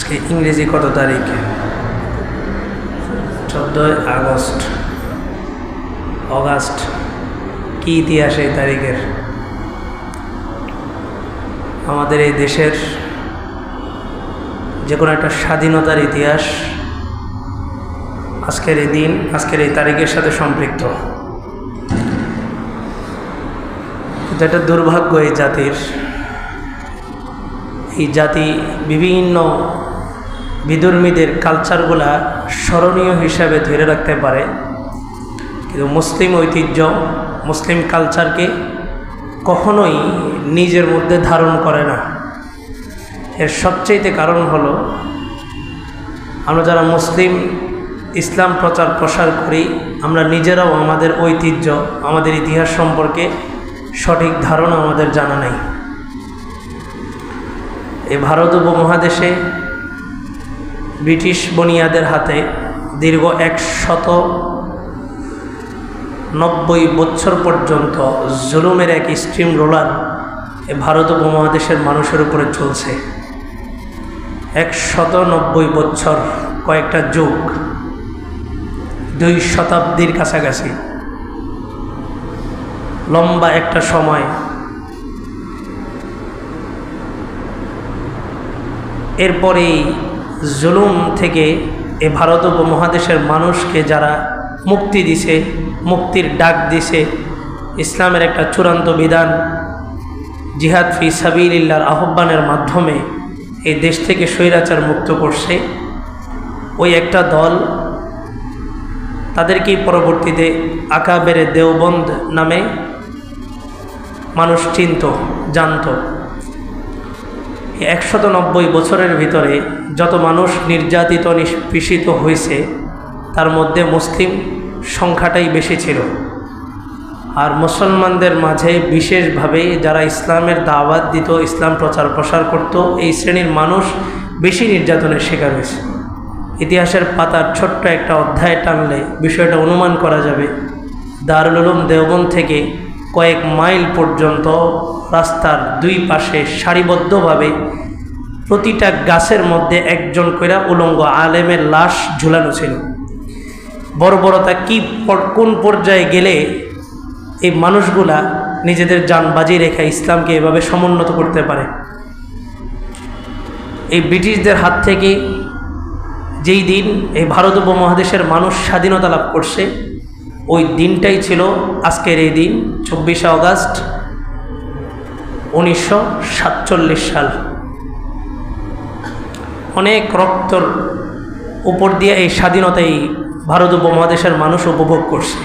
আজকে ইংরেজি কত তারিখ? চোদ্দোই আগস্ট। অগাস্ট। কি ইতিহাস এই তারিখের? আমাদের এই দেশের যে কোনো একটা স্বাধীনতার ইতিহাস আজকের এই দিন, আজকের এই তারিখের সাথে সম্পৃক্ত। কিন্তু একটা দুর্ভাগ্য এই জাতির। এই জাতি বিভিন্ন বিধর্মীদের কালচারগুলা স্মরণীয় হিসাবে ধরে রাখতে পারে। কিন্তু মুসলিম ঐতিহ্য, মুসলিম কালচারকে কখনোই নিজের মধ্যে ধারণ করে না। এর সবচেয়েতে কারণ হলো, আমরা যারা মুসলিম, ইসলাম প্রচার প্রসার করি, আমরা নিজেরাও আমাদের ঐতিহ্য, আমাদের ইতিহাস সম্পর্কে সঠিক ধারণা আমাদের জানা নাই। এই ভারত উপমহাদেশে ব্রিটিশ বনিয়াদের হাতে দীর্ঘ একশত নব্বই বছর পর্যন্ত জুলুমের এক স্ট্রিম রোলার এ ভারত উপমহাদেশের মানুষের উপরে চলছে। একশত নব্বই বছর কয়েকটা যুগ, দুই শতাব্দীর কাছাকাছি। লম্বা একটা সময়। এরপরেই জুলুম থেকে এ ভারত উপমহাদেশের মানুষকে যারা মুক্তি দিছে, মুক্তির ডাক দিছে, ইসলামের একটা চূড়ান্ত বিধান, জিহাদ ফি সাবিল্লার আহ্বানের মাধ্যমে এই দেশ থেকে স্বৈরাচার মুক্ত করছে। ওই একটা দল তাদেরকেই পরবর্তীতে আকাবেরে দেওবন্দ নামে মানুষ চিনত, জানত। একশত নব্বই বছরের ভিতরে যত মানুষ নির্যাতিত, নিষ্পৃষিত হয়েছে, তার মধ্যে মুসলিম সংখ্যাটাই বেশি ছিল। আর মুসলমানদের মাঝে বিশেষভাবে যারা ইসলামের দাওয়াত দিত, ইসলাম প্রচার প্রসার করত, এই শ্রেণির মানুষ বেশি নির্যাতনের শিকার হয়েছে। ইতিহাসের পাতার ছোট্ট একটা অধ্যায় টানলে বিষয়টা অনুমান করা যাবে। দারুল উলুম দেওবন থেকে কয়েক মাইল পর্যন্ত রাস্তার দুই পাশে সারিবদ্ধভাবে প্রতিটা গাছের মধ্যে একজন কইরা উলঙ্গ আলেমের লাশ ঝুলানো ছিল। বর্বরতা কি কোন পর্যায়ে গেলে এই মানুষগুলা নিজেদের যান বাজি রেখে ইসলামকে এভাবে সমুন্নত করতে পারে? এই ব্রিটিশদের হাত থেকে যেই দিন এই ভারত উপমহাদেশের মানুষ স্বাধীনতা লাভ করছে ওই দিনটাই ছিল আজকের এই দিন, চব্বিশে আগস্ট উনিশশো সাল। অনেক রক্তর উপর দিয়ে এই স্বাধীনতা এই ভারত উপমহাদেশের মানুষ উপভোগ করছে।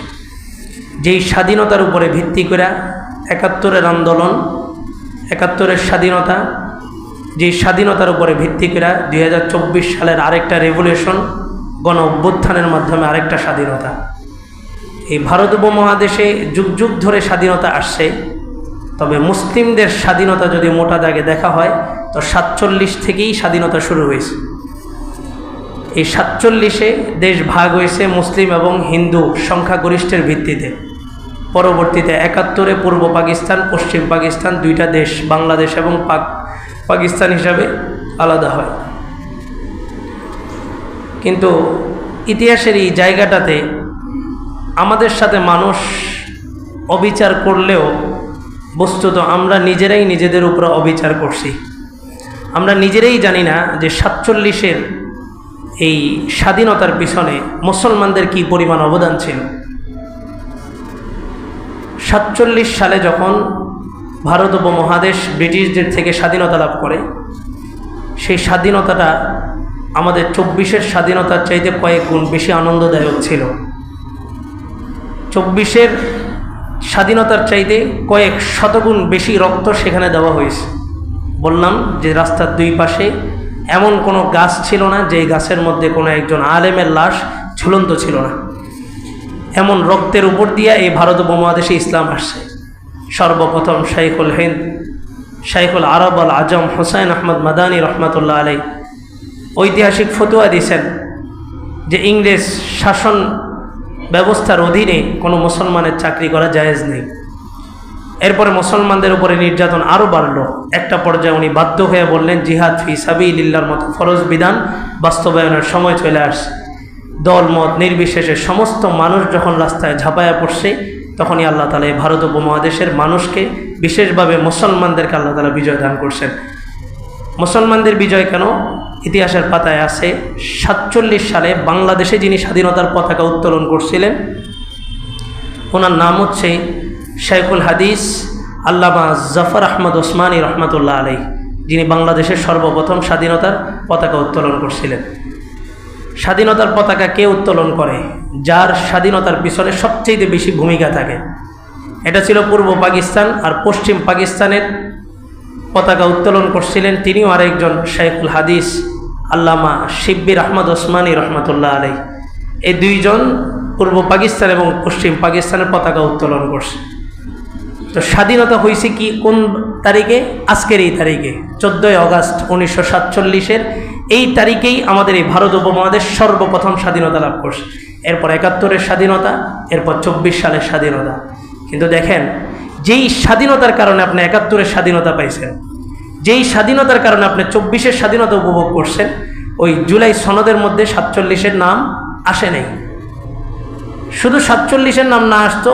যেই স্বাধীনতার উপরে ভিত্তি করে একাত্তরের আন্দোলন, একাত্তরের স্বাধীনতা, যেই স্বাধীনতার উপরে ভিত্তি করে দু হাজার চব্বিশ সালের আরেকটা রেভলিউশন গণ অভ্যুত্থানের মাধ্যমে আরেকটা স্বাধীনতা। এই ভারত উপমহাদেশে যুগ যুগ ধরে স্বাধীনতা আসছে। তবে মুসলিমদের স্বাধীনতা যদি মোটা দাগে দেখা হয়, তো সাতচল্লিশ থেকেই স্বাধীনতা শুরু হয়েছে। এই সাতচল্লিশে দেশ ভাগ হয়েছে মুসলিম এবং হিন্দু সংখ্যাগরিষ্ঠের ভিত্তিতে। পরবর্তীতে একাত্তরে পূর্ব পাকিস্তান, পশ্চিম পাকিস্তান দুইটা দেশ, বাংলাদেশ এবং পাক, পাকিস্তান হিসাবে আলাদা হয়। কিন্তু ইতিহাসের এই জায়গাটাতে আমাদের সাথে মানুষ অবিচার করলেও বস্তুত আমরা নিজেরাই নিজেদের উপর অবিচার করছি। আমরা নিজেরাই জানি না যে সাতচল্লিশের এই স্বাধীনতার পিছনে মুসলমানদের কি পরিমাণ অবদান ছিল। সাতচল্লিশ সালে যখন ভারত উপমহাদেশ ব্রিটিশদের থেকে স্বাধীনতা লাভ করে, সেই স্বাধীনতাটা আমাদের চব্বিশের স্বাধীনতার চাইতে কয়েক গুণ বেশি আনন্দদায়ক ছিল। চব্বিশের স্বাধীনতার চাইতে কয়েক শতগুণ বেশি রক্ত সেখানে দেওয়া হয়েছে। বললাম যে রাস্তার দুই পাশে এমন কোনো গাছ ছিল না, যে গাছের মধ্যে কোনো একজন আলেমের লাশ ঝুলন্ত ছিল না। এমন রক্তের উপর দিয়ে এই ভারত উপমহাদেশে ইসলাম আসছে। সর্বপ্রথম শাইখুল হিন্দ, শাইখুল আরব আল আজম হোসাইন আহমদ মাদানী রহমতুল্লাহ আলাই ঐতিহাসিক ফতুয়া দিয়েছেন যে ইংরেজ শাসন ব্যবস্থার অধীনে কোনো মুসলমানের চাকরি করা জায়েজ নেই। এরপরে মুসলমানদের উপরে নির্যাতন আরও বাড়ল। একটা পর্যায়ে উনি বাধ্য হয়ে বললেন, জিহাদ ফি সাবি লিল্লার মতো ফরজ বিধান বাস্তবায়নের সময় চলে আসছে। দলমত নির্বিশেষে সমস্ত মানুষ যখন রাস্তায় ঝাঁপায়া পড়ছে, তখনই আল্লাহ তালা এই ভারত উপমহাদেশের মানুষকে বিশেষভাবে মুসলমানদেরকে আল্লাহ তালা বিজয় দান করছেন। মুসলমানদের বিজয় কেন? ইতিহাসের পাতায় আছে, সাতচল্লিশ সালে বাংলাদেশে যিনি স্বাধীনতার পতাকা উত্তোলন করছিলেন, ওনার নাম হচ্ছে শেখুল হাদিস আল্লামা জাফর আহমদ ওসমানী রহমতুল্লাহ আলাই যিনি বাংলাদেশের সর্বপ্রথম স্বাধীনতার পতাকা উত্তোলন করছিলেন। স্বাধীনতার পতাকা কে উত্তোলন করে? যার স্বাধীনতার পিছনে সবচেয়ে বেশি ভূমিকা থাকে। এটা ছিল পূর্ব পাকিস্তান আর পশ্চিম পাকিস্তানের পতাকা উত্তোলন করছিলেন তিনিও আরেকজন শেখুল হাদিস আল্লামা শিব্বির আহমদ ওসমানী রহমতুল্লাহ আলাই এই দুইজন পূর্ব পাকিস্তান এবং পশ্চিম পাকিস্তানের পতাকা উত্তোলন করছে। তো স্বাধীনতা হয়েছে কি কোন তারিখে? আজকের এই তারিখে, চোদ্দোই অগাস্ট উনিশশো সাতচল্লিশের। এই তারিখেই আমাদের এই ভারত উপমহাদেশ সর্বপ্রথম স্বাধীনতা লাভ করছে। এরপর একাত্তরের স্বাধীনতা, এরপর চব্বিশ সালের স্বাধীনতা। কিন্তু দেখেন, যেই স্বাধীনতার কারণে আপনি একাত্তরের স্বাধীনতা পাইছেন যেই স্বাধীনতার কারণে আপনি চব্বিশের স্বাধীনতা উপভোগ করছেন, ওই জুলাই সনদের মধ্যে সাতচল্লিশের নাম আসে নাই। শুধু সাতচল্লিশের নাম না আসতো,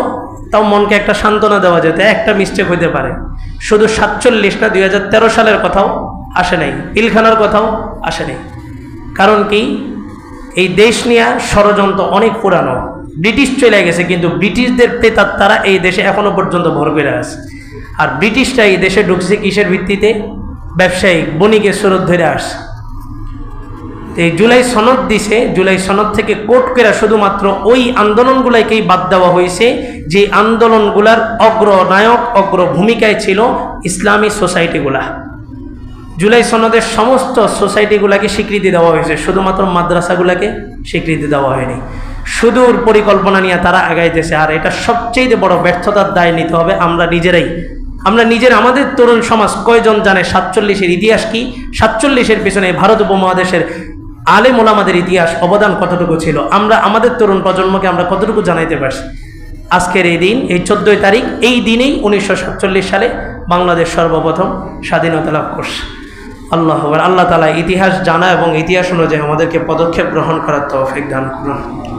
তাও মনকে একটা সান্ত্বনা দেওয়া যেত, একটা মিস্টেক হইতে পারে। শুধু সাতচল্লিশ না, দুই হাজার তেরো সালের কথাও আসে নাই, পিলখানার কথাও আসে নাই। কারণ কি? এই দেশ নিয়ে ষড়যন্ত্র অনেক পুরানো। ব্রিটিশ চলে গেছে, কিন্তু ব্রিটিশদের প্রেতার তারা এই দেশে এখনও পর্যন্ত ভর করে আছে। আর ব্রিটিশরা এই দেশে ঢুকছে কিসের ভিত্তিতে? ব্যবসায়িক বণিকের স্রোত ধরে আসছে এই জুলাই সনদ দিছে, জুলাই সনদ থেকে কোট করে শুধুমাত্র ওই আন্দোলনগুলাকেই বাদ দেওয়া হয়েছে যে আন্দোলনগুলার অগ্রনায়ক অগ্র ভূমিকায় ছিল ইসলামী সোসাইটিগুলা। জুলাই সনদের সমস্ত সোসাইটিগুলাকে স্বীকৃতি দেওয়া হয়েছে, শুধুমাত্র মাদ্রাসাগুলাকে স্বীকৃতি দেওয়া হয়নি। সুদূর পরিকল্পনা নিয়ে তারা আগাইতেছে, আর এটা সবচেয়ে বড় ব্যর্থতার দায় নিতে হবে আমরা নিজেরাই। আমরা নিজের আমাদের তরুণ সমাজ কয়জন জানে সাতচল্লিশের ইতিহাস কি? সাতচল্লিশের পিছনে ভারত উপমহাদেশের আলেম ওলামাদের ইতিহাস অবদান কতটুকু ছিল? আমরা আমাদের তরুণ প্রজন্মকে আমরা কতটুকু জানাইতে পারছি? আজকের এই দিন, এই চোদ্দোই তারিখ, এই দিনেই উনিশশো সাতচল্লিশ সালে বাংলাদেশ সর্বপ্রথম স্বাধীনতা লাভ করছে। আল্লাহ আল্লাহ তালা ইতিহাস জানা এবং ইতিহাস অনুযায়ী আমাদেরকে পদক্ষেপ গ্রহণ করার তৌফিক দান করুন।